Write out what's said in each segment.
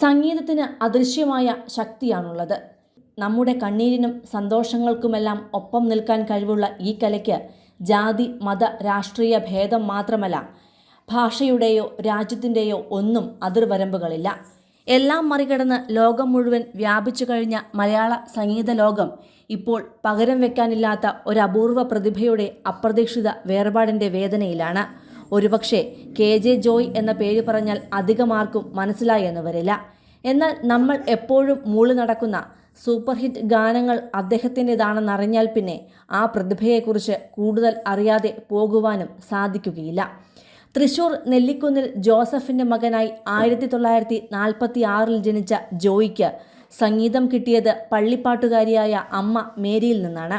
സംഗീതത്തിന് അദൃശ്യമായ ശക്തിയാണുള്ളത്. നമ്മുടെ കണ്ണീരിനും സന്തോഷങ്ങൾക്കുമെല്ലാം ഒപ്പം നിൽക്കാൻ കഴിവുള്ള ഈ കലയ്ക്ക് ജാതി മത രാഷ്ട്രീയ ഭേദം മാത്രമല്ല ഭാഷയുടെയോ രാജ്യത്തിന്റെയോ ഒന്നും അതിർവരമ്പുകളില്ല. എല്ലാം മറികടന്ന് ലോകം മുഴുവൻ വ്യാപിച്ചു കഴിഞ്ഞ മലയാള സംഗീത ലോകം ഇപ്പോൾ പകരം വെക്കാനില്ലാത്ത ഒരു അപൂർവ പ്രതിഭയുടെ അപ്രതീക്ഷിത വേർപാടിന്റെ വേദനയിലാണ്. ഒരുപക്ഷെ കെ ജെ ജോയ് എന്ന പേര് പറഞ്ഞാൽ അധികമാർക്കും മനസ്സിലായി എന്ന് വരില്ല. എന്നാൽ നമ്മൾ എപ്പോഴും മൂളി നടക്കുന്ന സൂപ്പർ ഹിറ്റ് ഗാനങ്ങൾ അദ്ദേഹത്തിന്റെതാണെന്നറിഞ്ഞാൽ പിന്നെ ആ പ്രതിഭയെക്കുറിച്ച് കൂടുതൽ അറിയാതെ പോകുവാനും സാധിക്കുകയില്ല. തൃശൂർ നെല്ലിക്കുന്നിൽ ജോസഫിന്റെ മകനായി ആയിരത്തി തൊള്ളായിരത്തി നാൽപ്പത്തി ആറിൽ ജനിച്ച ജോയിക്ക് സംഗീതം കിട്ടിയത് പള്ളിപ്പാട്ടുകാരിയായ അമ്മ മേരിയിൽ നിന്നാണ്.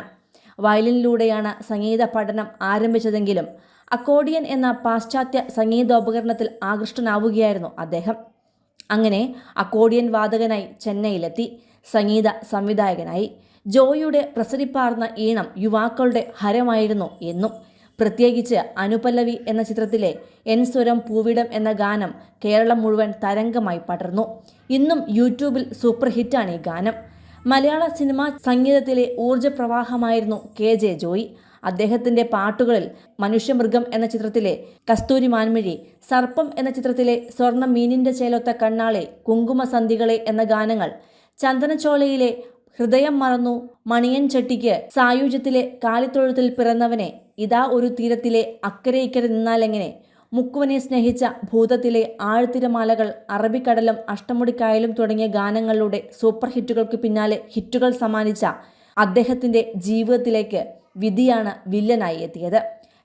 വയലിനിലൂടെയാണ് സംഗീത പഠനം ആരംഭിച്ചതെങ്കിലും അക്കോഡിയൻ എന്ന പാശ്ചാത്യ സംഗീതോപകരണത്തിൽ ആകൃഷ്ടനാവുകയായിരുന്നു അദ്ദേഹം. അങ്ങനെ അക്കോഡിയൻ വാദകനായി ചെന്നൈയിലെത്തി സംഗീത സംവിധായകനായി. ജോയിയുടെ പ്രസരിപ്പാർന്ന ഈണം യുവാക്കളുടെ ഹരമായിരുന്നു എന്നും പ്രത്യേകിച്ച് അനുപല്ലവി എന്ന ചിത്രത്തിലെ എൻ സ്വരം പൂവിടം എന്ന ഗാനം കേരളം മുഴുവൻ തരംഗമായി പടർന്നു. ഇന്നും യൂട്യൂബിൽ സൂപ്പർ ഹിറ്റാണ് ഈ ഗാനം. മലയാള സിനിമാ സംഗീതത്തിലെ ഊർജപ്രവാഹമായിരുന്നു കെ ജെ ജോയി. അദ്ദേഹത്തിന്റെ പാട്ടുകളിൽ മനുഷ്യമൃഗം എന്ന ചിത്രത്തിലെ കസ്തൂരി മാൻമിഴി സർപ്പം എന്ന ചിത്രത്തിലെ സ്വർണ മീനിന്റെ ചേലൊത്ത കണ്ണാളെ കുങ്കുമസന്ധികളെ എന്ന ഗാനങ്ങൾ ചന്ദനച്ചോലയിലെ ഹൃദയം മറന്നു മണിയൻ ചെട്ടിക്ക് സായുജ്യത്തിലെ കാലിത്തൊഴുത്തിൽ പിറന്നവനെ ഇതാ ഒരു തീരത്തിലെ അക്കരെ ഇക്കരെ നിന്നാലെങ്ങനെ മുക്കുവനെ സ്നേഹിച്ച ഭൂതത്തിലെ ആഴ്ത്തിരമാലകൾ അറബിക്കടലും അഷ്ടമുടിക്കായലും തുടങ്ങിയ ഗാനങ്ങളിലൂടെ സൂപ്പർ ഹിറ്റുകൾക്ക് പിന്നാലെ ഹിറ്റുകൾ സമ്മാനിച്ച അദ്ദേഹത്തിന്റെ ജീവിതത്തിലേക്ക് വിധിയാണ് വില്ലനായി എത്തിയത്.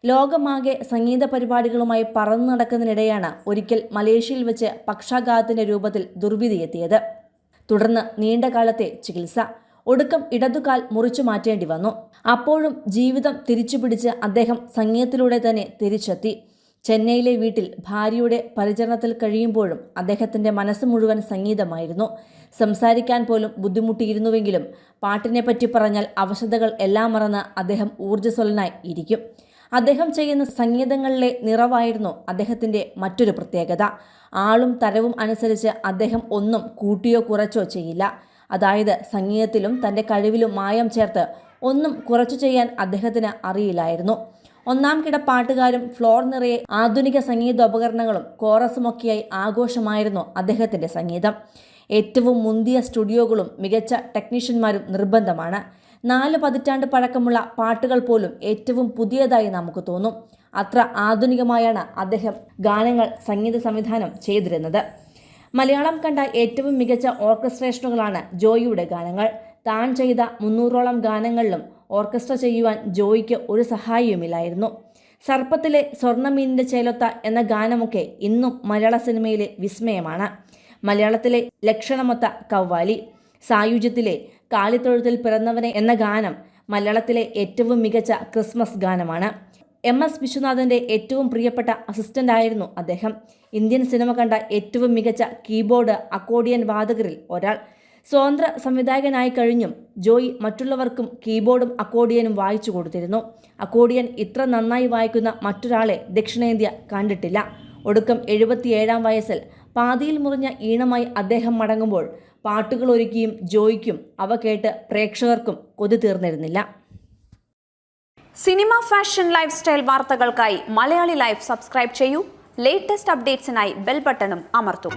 ലോകമാകെ സംഗീത പരിപാടികളുമായി പറന്നു നടക്കുന്നതിനിടെയാണ് ഒരിക്കൽ മലേഷ്യയിൽ വെച്ച് പക്ഷാഘാതത്തിന്റെ രൂപത്തിൽ ദുർവിധി എത്തിയത്. തുടർന്ന് നീണ്ടകാലത്തെ ചികിത്സ. ഒടുക്കം ഇടതുകാൽ മുറിച്ചു മാറ്റേണ്ടി വന്നു. അപ്പോഴും ജീവിതം തിരിച്ചുപിടിച്ച് അദ്ദേഹം സംഗീതത്തിലൂടെ തന്നെ തിരിച്ചെത്തി. ചെന്നൈയിലെ വീട്ടിൽ ഭാര്യയുടെ പരിചരണത്തിൽ കഴിയുമ്പോഴും അദ്ദേഹത്തിന്റെ മനസ്സ് മുഴുവൻ സംഗീതമായിരുന്നു. സംസാരിക്കാൻ പോലും ബുദ്ധിമുട്ടിയിരുന്നുവെങ്കിലും പാട്ടിനെപ്പറ്റി പറഞ്ഞാൽ അവശതകൾ എല്ലാം മറന്ന് അദ്ദേഹം ഊർജസ്വലനായി ഇരിക്കും. അദ്ദേഹം ചെയ്യുന്ന സംഗീതങ്ങളിലെ നിറവായിരുന്നു അദ്ദേഹത്തിന്റെ മറ്റൊരു പ്രത്യേകത. ആളും തരവും അനുസരിച്ച് അദ്ദേഹം ഒന്നും കൂട്ടിയോ കുറച്ചോ ചെയ്യില്ല. അതായത് സംഗീതത്തിലും തന്റെ കഴിവിലും മായം ചേർത്ത് ഒന്നും കുറച്ചു ചെയ്യാൻ അദ്ദേഹത്തിന് അറിയില്ലായിരുന്നു. ഒന്നാം കിട പാട്ടുകാരും ഫ്ലോർ നിറയെ ആധുനിക സംഗീതോപകരണങ്ങളും കോറസുമൊക്കെയായി ആഘോഷമായിരുന്നു അദ്ദേഹത്തിന്റെ സംഗീതം. ഏറ്റവും മുന്തിയ സ്റ്റുഡിയോകളും മികച്ച ടെക്നീഷ്യന്മാരും നിർബന്ധമാണ്. നാല് പതിറ്റാണ്ട് പഴക്കമുള്ള പാട്ടുകൾ പോലും ഏറ്റവും പുതിയതായി നമുക്ക് തോന്നും. അത്ര ആധുനികമായാണ് അദ്ദേഹം ഗാനങ്ങൾ സംഗീത സംവിധാനം ചെയ്തിരുന്നത്. മലയാളം കണ്ട ഏറ്റവും മികച്ച ഓർക്കസ്ട്രേഷനുകളാണ് ജോയിയുടെ ഗാനങ്ങൾ. താൻ ചെയ്ത മുന്നൂറോളം ഗാനങ്ങളിലും ഓർക്കസ്ട്ര ചെയ്യുവാൻ ജോയിക്ക് ഒരു സഹായിയുമില്ലായിരുന്നു. സർപ്പത്തിലെ സ്വർണമീനിന്റെ ചേലൊത്ത എന്ന ഗാനമൊക്കെ ഇന്നും മലയാള സിനിമയിലെ വിസ്മയമാണ്. മലയാളത്തിലെ ലക്ഷണമൊത്ത കവ്വാലി സായുജ്യത്തിലെ കാളിത്തൊഴുത്തിൽ പിറന്നവനെ എന്ന ഗാനം മലയാളത്തിലെ ഏറ്റവും മികച്ച ക്രിസ്മസ് ഗാനമാണ്. എം എസ് വിശ്വനാഥന്റെ ഏറ്റവും പ്രിയപ്പെട്ട അസിസ്റ്റന്റ് ആയിരുന്നു അദ്ദേഹം. ഇന്ത്യൻ സിനിമ കണ്ട ഏറ്റവും മികച്ച കീബോർഡ് അക്കോഡിയൻ വാദകരിൽ ഒരാൾ. സ്വതന്ത്ര സംവിധായകനായി കഴിഞ്ഞും ജോയി മറ്റുള്ളവർക്കും കീബോർഡും അക്കോഡിയനും വായിച്ചു കൊടുത്തിരുന്നു. അക്കോഡിയൻ ഇത്ര നന്നായി വായിക്കുന്ന മറ്റൊരാളെ ദക്ഷിണേന്ത്യ കണ്ടിട്ടില്ല. ഒടുക്കം എഴുപത്തിയേഴാം വയസ്സിൽ പാതിയിൽ മുറിഞ്ഞ ഈണമായി അദ്ദേഹം മടങ്ങുമ്പോൾ പാട്ടുകൾ ഒരുക്കിയും ജോയിക്കും അവ കേട്ട് പ്രേക്ഷകർക്കും കൊതി തീർന്നിരുന്നില്ല. സിനിമ ഫാഷൻ ലൈഫ് സ്റ്റൈൽ വാർത്തകൾക്കായി മലയാളി ലൈഫ് സബ്സ്ക്രൈബ് ചെയ്യൂ. ലേറ്റസ്റ്റ് അപ്ഡേറ്റ്സിനായി ബെൽ ബട്ടണും അമർത്തും.